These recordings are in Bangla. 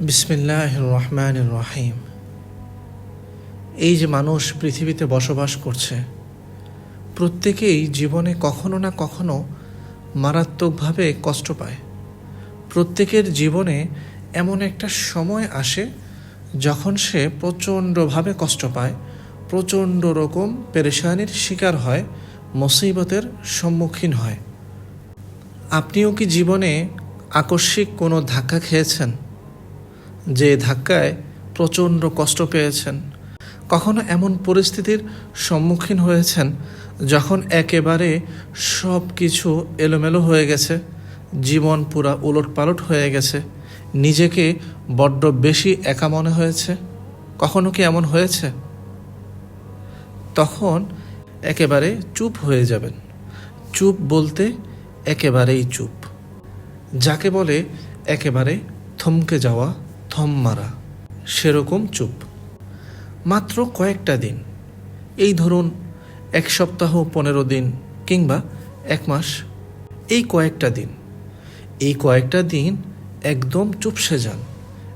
বিসমিল্লাহ রহমান রহিম এই যে মানুষ পৃথিবীতে বসবাস করছে, প্রত্যেকেই জীবনে কখনো না কখনো মারাত্মকভাবে কষ্ট পায়। প্রত্যেকের জীবনে এমন একটা সময় আসে যখন সে প্রচণ্ডভাবে কষ্ট পায়, প্রচণ্ড রকম পেরেশানির শিকার হয়, মুসিবতের সম্মুখীন হয়। আপনিও কি জীবনে আকস্মিক কোনো ধাক্কা খেয়েছেন? যে ধাক্কায় প্রচণ্ড কষ্ট পেয়েছেন। কখনো এমন পরিস্থিতির সম্মুখীন হয়েছেন যখন একেবারে সব কিছু এলোমেলো হয়ে গেছে, জীবন পুরা উলট পালট হয়ে গেছে, নিজেকে বড্ড বেশি একা মনে হয়েছে? কখনো কি এমন হয়েছে? তখন একেবারে চুপ হয়ে যাবেন। চুপ বলতে একেবারেই চুপ। যাকে বলে একেবারে থমকে যাওয়া থম মারা। সেরকম চুপ। মাত্র কয়েকটা দিন। এই ধরুন, এক সপ্তাহ, পনেরো দিন কিংবা এক মাস। এই কয়েকটা দিন। এই কয়েকটা দিন একদম চুপসে যান,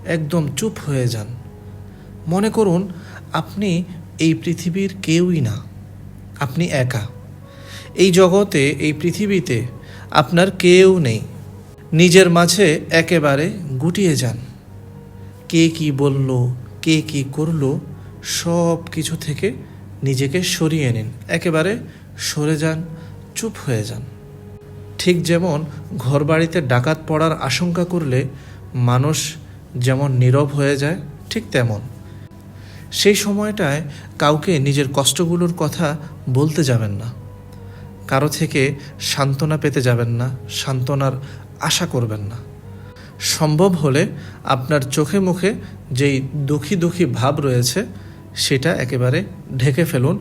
একদম চুপ হয়ে যান। মনে করুন, আপনি এই পৃথিবীর কেউই না। আপনি একা। এই জগতে, এই পৃথিবীতে আপনার কেউ নেই। নিজের মাঝে একেবারে গুটিয়ে যান। কে কি বলল, কে কি করল, সব কিছু থেকে নিজেকে সরিয়ে নিন। একেবারে সরে যান, চুপ হয়ে যান। ঠিক যেমন ঘরবাড়িতে ডাকাত পড়ার আশঙ্কা করলে মানুষ যেমন নীরব হয়ে যায়, ঠিক তেমন। সেই সময়টায় কাউকে নিজের কষ্টগুলোর কথা বলতে যাবেন না। কারও থেকে সান্ত্বনা পেতে যাবেন না, সান্ত্বনার আশা করবেন না। সম্ভব হলে আপনার চোখে মুখে যেই দুঃখী দুঃখী ভাব রয়েছে, সেটা একেবারে ঢেকে ফেলুন।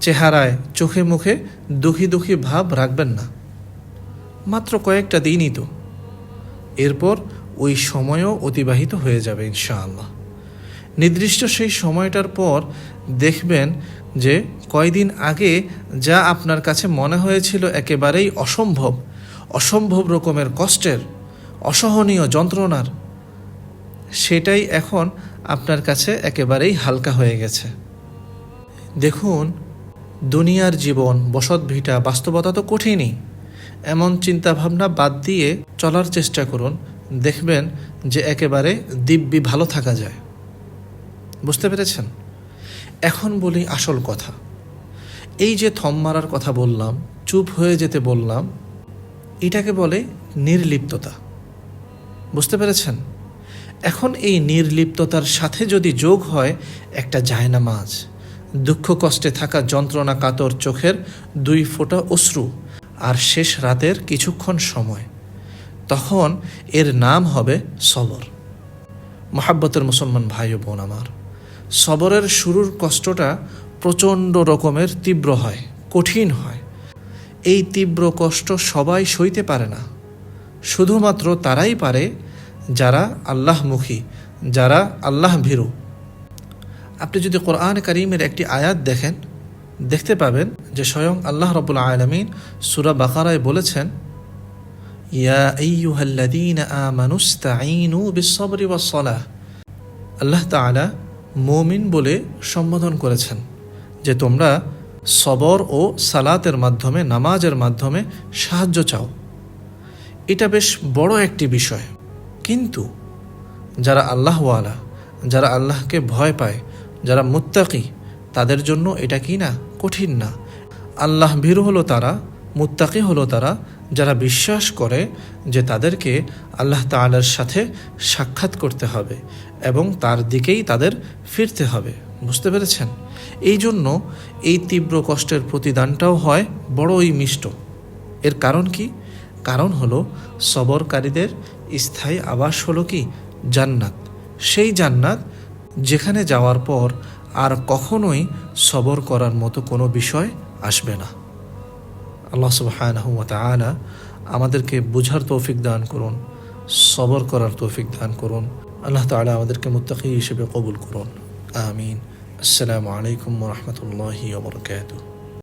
চেহারায়, চোখে মুখে দুঃখী দুঃখী ভাব রাখবেন না। মাত্র কয়েকটা দিনই তো। এরপর ওই সময়ও অতিবাহিত হয়ে যাবে, ইনশাআল্লাহ। নির্দিষ্ট সেই সময়টার পর দেখবেন যে কয়দিন আগে যা আপনার কাছে মনে হয়েছিল একেবারেই অসম্ভব অসম্ভব রকমের কষ্টের অসহনীয় যন্ত্রণার। সেটাই এখন আপনার কাছে একেবারেই হালকা হয়ে গেছে। দেখুন, দুনিয়ার জীবন, বসত ভিটা, বাস্তবতা তো কঠিনই। এমন চিন্তাভাবনা বাদ দিয়ে চলার চেষ্টা করুন, দেখবেন যে একেবারে দিব্যি ভালো থাকা যায়। বুঝতে পেরেছেন? এখন বলি আসল কথা। এই যে থম মারার কথা বললাম, চুপ হয়ে যেতে বললাম, এটাকে বলে নির্লিপ্ততা। বুঝতে পেরেছেন? এখন এই নির্লিপ্ততার সাথে যদি যোগ হয়, একটা জায়নামাজ। দুঃখ কষ্টে থাকা যন্ত্রণা কাতর চোখের দুই ফোঁটা অশ্রু আর শেষ রাতের কিছুক্ষণ সময়। তখন এর নাম হবে সবর। মহাব্বতের মুসলমান ভাই ও বোন আমার, সবরের শুরুর কষ্টটা প্রচণ্ড রকমের তীব্র হয়, কঠিন হয়। এই তীব্র কষ্ট সবাই সইতে পারে না। শুধুমাত্র তারাই পারে যারা আল্লাহমুখী, যারা আল্লাহ ভীরু আপনি যদি কোরআন করিমের একটি আয়াত দেখেন, দেখতে পাবেন যে স্বয়ং আল্লাহ রবুল আলমিন সুরা বাকারায় বলেছেন আল্লাহ তাআলা মুমিন বলে সম্বোধন করেছেন যে তোমরা সবর ও সালাতের মাধ্যমে, নামাজের মাধ্যমে সাহায্য চাও। এটা বেশ বড় একটি বিষয়। কিন্তু যারা আল্লাহওয়ালা, যারা আল্লাহকে ভয় পায়, যারা মুত্তাকি, তাদের জন্য এটা কি না? কঠিন না। আল্লাহ ভীরু হলো তারা, মুত্তাকি হলো তারা, যারা বিশ্বাস করে যে তাদেরকে আল্লাহ তালার সাথে সাক্ষাৎ করতে হবে এবং তার দিকেই তাদের ফিরতে হবে। বুঝতে পেরেছেন? এই জন্য এই তীব্র কষ্টের প্রতিদানটাও হয় বড়ই মিষ্ট। এর কারণ কি? কারণ হলো, সবরকারীদের স্থায়ী আবাস হলো কি? জান্নাত। সেই জান্নাত যেখানে যাওয়ার পর আর কখনোই সবর করার মতো কোনো বিষয় আসবে না। আল্লাহ সুবহানাহু ওয়া তাআলা আমাদেরকে বুঝার তৌফিক দান করুন, সবর করার তৌফিক দান করুন। আল্লাহ তাআলা আমাদেরকে মুত্তাকি হিসেবে কবুল করুন। আমিন। আসসালামু আলাইকুম রাহমাতুল্লাহি ওয়া বারাকাতুহু।